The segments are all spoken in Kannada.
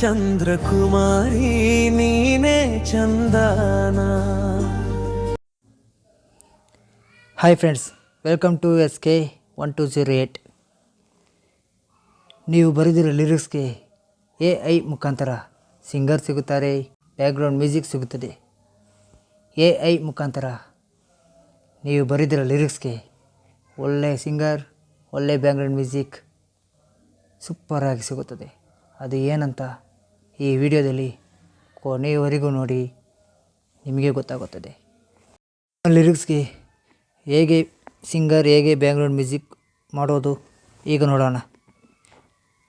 ಚಂದ್ರಕುಮಾರಿ, ನೀನೇ Chandana. Hi friends welcome to S K one two zero eight ನೀವು ಬರೆದಿರೋ ಲಿರಿಕ್ಸ್ಗೆ ಎ ಐ ಮುಖಾಂತರ ಸಿಂಗರ್ ಸಿಗುತ್ತಾರೆ ಬ್ಯಾಕ್ಗ್ರೌಂಡ್ ಮ್ಯೂಸಿಕ್ ಸಿಗುತ್ತದೆ. ಎ ಐ ಮುಖಾಂತರ ನೀವು ಬರೆದಿರೋ ಲಿರಿಕ್ಸ್ಗೆ ಒಳ್ಳೆಯ ಸಿಂಗರ್ ಒಳ್ಳೆಯ ಬ್ಯಾಕ್ಗ್ರೌಂಡ್ ಮ್ಯೂಸಿಕ್ ಸೂಪರಾಗಿ ಸಿಗುತ್ತದೆ. ಅದು ಏನಂತ ಈ ವಿಡಿಯೋದಲ್ಲಿ ಕೊನೆಯವರೆಗೂ ನೋಡಿ, ನಿಮಗೆ ಗೊತ್ತಾಗುತ್ತದೆ. ಲಿರಿಕ್ಸ್ಗೆ ಹೇಗೆ ಸಿಂಗರ್, ಹೇಗೆ ಬ್ಯಾಕ್ಗ್ರೌಂಡ್ ಮ್ಯೂಸಿಕ್ ಮಾಡೋದು, ಈಗ ನೋಡೋಣ.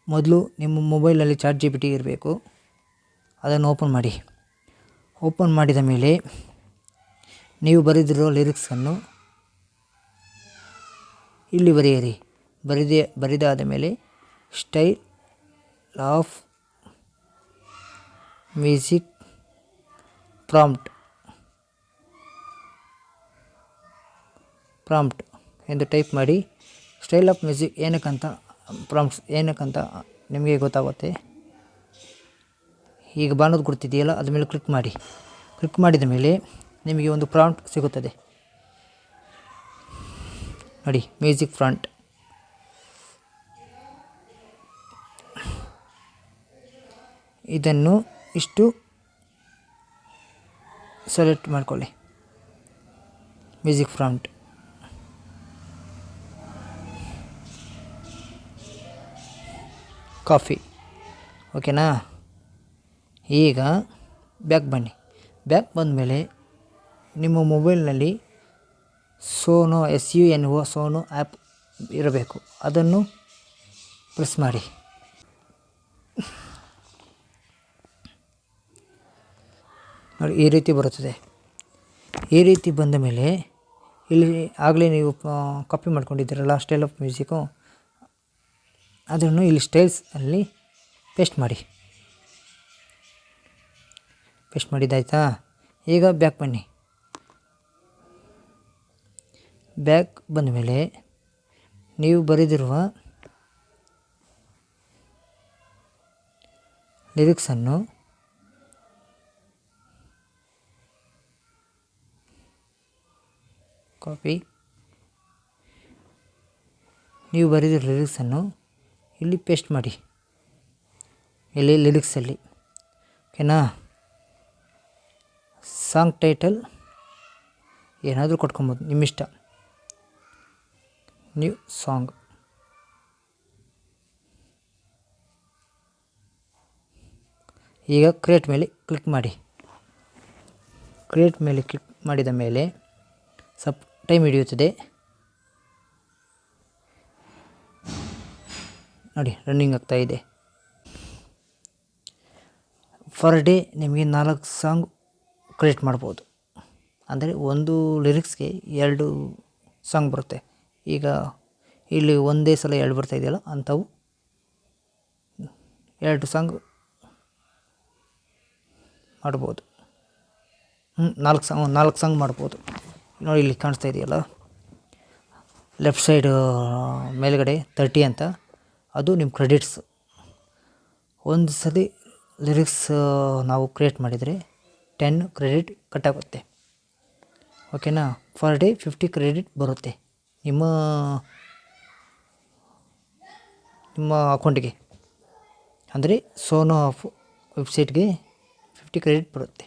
ಮೊದಲು ನಿಮ್ಮ ಮೊಬೈಲಲ್ಲಿ ಚಾಟ್ ಜಿ ಪಿ ಇರಬೇಕು. ಅದನ್ನು ಓಪನ್ ಮಾಡಿ. ಓಪನ್ ಮಾಡಿದ ಮೇಲೆ ನೀವು ಬರೆದಿರೋ ಲಿರಿಕ್ಸನ್ನು ಇಲ್ಲಿ ಬರೆಯಿರಿ. ಬರೆದೇ, ಬರೆದಾದ ಮೇಲೆ style of music prompt prompt ಎಂದು ಟೈಪ್ ಮಾಡಿ ಸ್ಟೈಲ್ ಆಫ್ ಮ್ಯೂಸಿಕ್ ಏನಕ್ಕಂತ ಪ್ರಾಂಪ್ಟ್ಸ್ ಏನಕ್ಕಂತ ನಿಮಗೆ ಗೊತ್ತಾಗುತ್ತೆ. ಈಗ ಬಾಣದ ಗುರುತಿದೆಯಲ್ಲ, ಅದ್ರ ಮೇಲೆ ಕ್ಲಿಕ್ ಮಾಡಿ. ಕ್ಲಿಕ್ ಮಾಡಿದ ಮೇಲೆ ನಿಮಗೆ ಒಂದು ಪ್ರಾಂಪ್ಟ್ ಸಿಗುತ್ತದೆ. ನೋಡಿ ಮ್ಯೂಸಿಕ್ ಫ್ರಂಟ್ ಇದನ್ನು ಇಷ್ಟು ಸೆಲೆಕ್ಟ್ ಮಾಡಿಕೊಳ್ಳಿ. ಮ್ಯೂಸಿಕ್ ಫ್ರಂಟ್ ಕಾಫಿ ಓಕೆನಾ ಈಗ ಬ್ಯಾಕ್ ಬನ್ನಿ. ಬ್ಯಾಕ್ ಬಂದಮೇಲೆ ನಿಮ್ಮ ಮೊಬೈಲ್ನಲ್ಲಿ Suno S U N O Suno app ಇರಬೇಕು. ಅದನ್ನು ಪ್ರೆಸ್ ಮಾಡಿ. ನೋಡಿ, ಈ ರೀತಿ ಬರುತ್ತದೆ. ಈ ರೀತಿ ಬಂದ ಮೇಲೆ ಇಲ್ಲಿ ಆಗಲೇ ನೀವು ಕಾಪಿ ಮಾಡ್ಕೊಂಡಿದ್ದೀರಲ್ಲ ಸ್ಟೈಲ್ ಆಫ್ ಮ್ಯೂಸಿಕು ಅದನ್ನು ಇಲ್ಲಿ ಸ್ಟೈಲ್ಸ್ ಅಲ್ಲಿ ಪೇಸ್ಟ್ ಮಾಡಿ. ಪೇಸ್ಟ್ ಮಾಡಿದ್ದಾಯ್ತಾ? ಈಗ ಬ್ಯಾಕ್ ಬನ್ನಿ. ಬ್ಯಾಕ್ ಬಂದ ಮೇಲೆ ನೀವು ಬರೆದಿರುವ ಲಿರಿಕ್ಸನ್ನು ಕಾಪಿ ನೀವು ಬರೆದಿರೋ ಲಿರಿಕ್ಸನ್ನು ಇಲ್ಲಿ ಪೇಸ್ಟ್ ಮಾಡಿ. ಇಲ್ಲಿ ಲಿರಿಕ್ಸಲ್ಲಿ ಓಕೆನಾ ಸಾಂಗ್ ಟೈಟಲ್ ಏನಾದರೂ ಕೊಟ್ಕೊಬೋದು, ನಿಮ್ಮಿಷ್ಟ. ನ್ಯೂ ಸಾಂಗ್ ಈಗ ಕ್ರಿಯೇಟ್ ಮೇಲೆ ಕ್ಲಿಕ್ ಮಾಡಿ. ಕ್ರಿಯೇಟ್ ಮೇಲೆ ಕ್ಲಿಕ್ ಮಾಡಿದ ಮೇಲೆ ಸ್ವಲ್ಪ ಟೈಮ್ ಹಿಡಿಯುತ್ತದೆ. ನೋಡಿ ರನ್ನಿಂಗ್ ಆಗ್ತಾ ಇದೆ. ಫರ್ ಡೇ ನಿಮಗೆ ನಾಲ್ಕು ಸಾಂಗ್ ಕ್ರಿಯೇಟ್ ಮಾಡ್ಬೋದು. ಅಂದರೆ ಒಂದು ಲಿರಿಕ್ಸ್ಗೆ ಎರಡು ಸಾಂಗ್ ಬರುತ್ತೆ. ಈಗ ಇಲ್ಲಿ ಒಂದೇ ಸಲ ಎರಡು ಬರ್ತಾ ಇದೆಯಲ್ಲ, ಅಂಥವು ಎರಡು ಸಾಂಗ್ ಮಾಡ್ಬೋದು. ನಾಲ್ಕು ಸಾಂಗ್ ನಾಲ್ಕು ಸಾಂಗ್ ಮಾಡ್ಬೋದು. ನೋಡಿ ಇಲ್ಲಿ ಕಾಣಿಸ್ತಾ ಇದೆಯಲ್ಲ? ಲೆಫ್ಟ್ ಸೈಡು ಮೇಲ್ಗಡೆ ತರ್ಟಿ ಅಂತ. ಅದು ನಿಮ್ಮ ಕ್ರೆಡಿಟ್ಸ್. ಒಂದು ಸಲ ಲಿರಿಕ್ಸ್ ನಾವು ಕ್ರಿಯೇಟ್ ಮಾಡಿದರೆ ಟೆನ್ ಕ್ರೆಡಿಟ್ ಕಟ್ಟಾಗುತ್ತೆ. ಓಕೆನಾ? ಫರ್ ಡೇ ಫಿಫ್ಟಿ ಕ್ರೆಡಿಟ್ ಬರುತ್ತೆ ನಿಮ್ಮ ನಿಮ್ಮ ಅಕೌಂಟಿಗೆ. ಅಂದರೆ ಸೋನೋ ಆಫ್ ವೆಬ್ಸೈಟ್ಗೆ ಫಿಫ್ಟಿ ಕ್ರೆಡಿಟ್ ಬರುತ್ತೆ.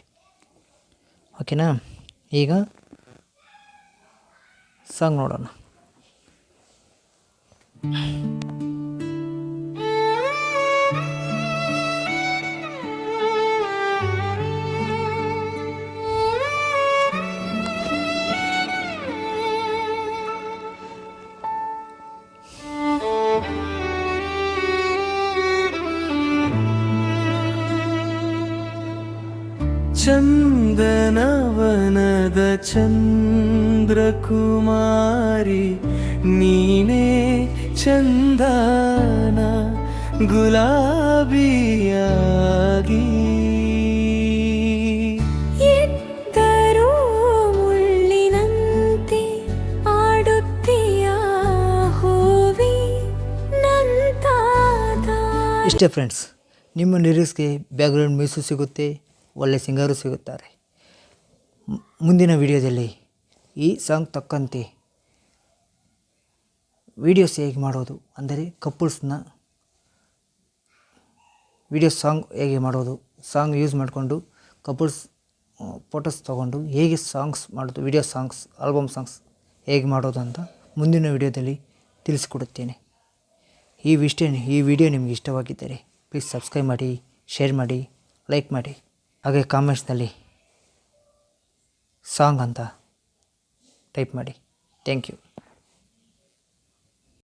ಓಕೆನಾ? ಈಗ ಸಾಂಗ್ ನೋಡೋಣ ಚಂದನವನದ ಚಂದ್ರಕುಮಾರಿ ನೀನೇ ಚಂದನ ಗುಲಾಬಿಯಾಗಿ. ಎತ್ತರೋ ಮುಳ್ಳಿನಂತೆ ಆಡುತ್ತೀಯ ಹೂವಿ ನಂತಾದ. ಇಷ್ಟೇ ಫ್ರೆಂಡ್ಸ್ ನಿಮ್ಮ ಲಿರಿಕ್ಸ್ಗೆ ಬ್ಯಾಕ್ಗ್ರೌಂಡ್ ಮ್ಯೂಸು ಸಿಗುತ್ತೆ ಒಳ್ಳೆ ಸಿಂಗರು ಸಿಗುತ್ತಾರೆ. ಮುಂದಿನ ವಿಡಿಯೋದಲ್ಲಿ ಈ ಸಾಂಗ್ ತಕ್ಕಂತೆ ವಿಡಿಯೋಸ್ ಹೇಗೆ ಮಾಡೋದು ಅಂದರೆ ಕಪಲ್ಸ್ನ ವಿಡಿಯೋ ಸಾಂಗ್ ಹೇಗೆ ಮಾಡೋದು ಸಾಂಗ್ ಯೂಸ್ ಮಾಡಿಕೊಂಡು ಕಪಲ್ಸ್ ಫೋಟೋಸ್ ತೊಗೊಂಡು ಹೇಗೆ ಸಾಂಗ್ಸ್ ಮಾಡೋದು ವಿಡಿಯೋ ಸಾಂಗ್ಸ್ ಆಲ್ಬಮ್ ಸಾಂಗ್ಸ್ ಹೇಗೆ ಮಾಡೋದು ಅಂತ ಮುಂದಿನ ವಿಡಿಯೋದಲ್ಲಿ ತಿಳಿಸ್ಕೊಡುತ್ತೇನೆ. ಈ ವಿಷಯ, ಈ ವಿಡಿಯೋ ನಿಮಗೆ ಇಷ್ಟವಾಗಿದ್ದರೆ ಪ್ಲೀಸ್ ಸಬ್ಸ್ಕ್ರೈಬ್ ಮಾಡಿ ಶೇರ್ ಮಾಡಿ ಲೈಕ್ ಮಾಡಿ, ಹಾಗೆ ಕಾಮೆಂಟ್ಸ್ನಲ್ಲಿ ಸಾಂಗ್ ಅಂತ ಟೈಪ್ ಮಾಡಿ ಥ್ಯಾಂಕ್ ಯು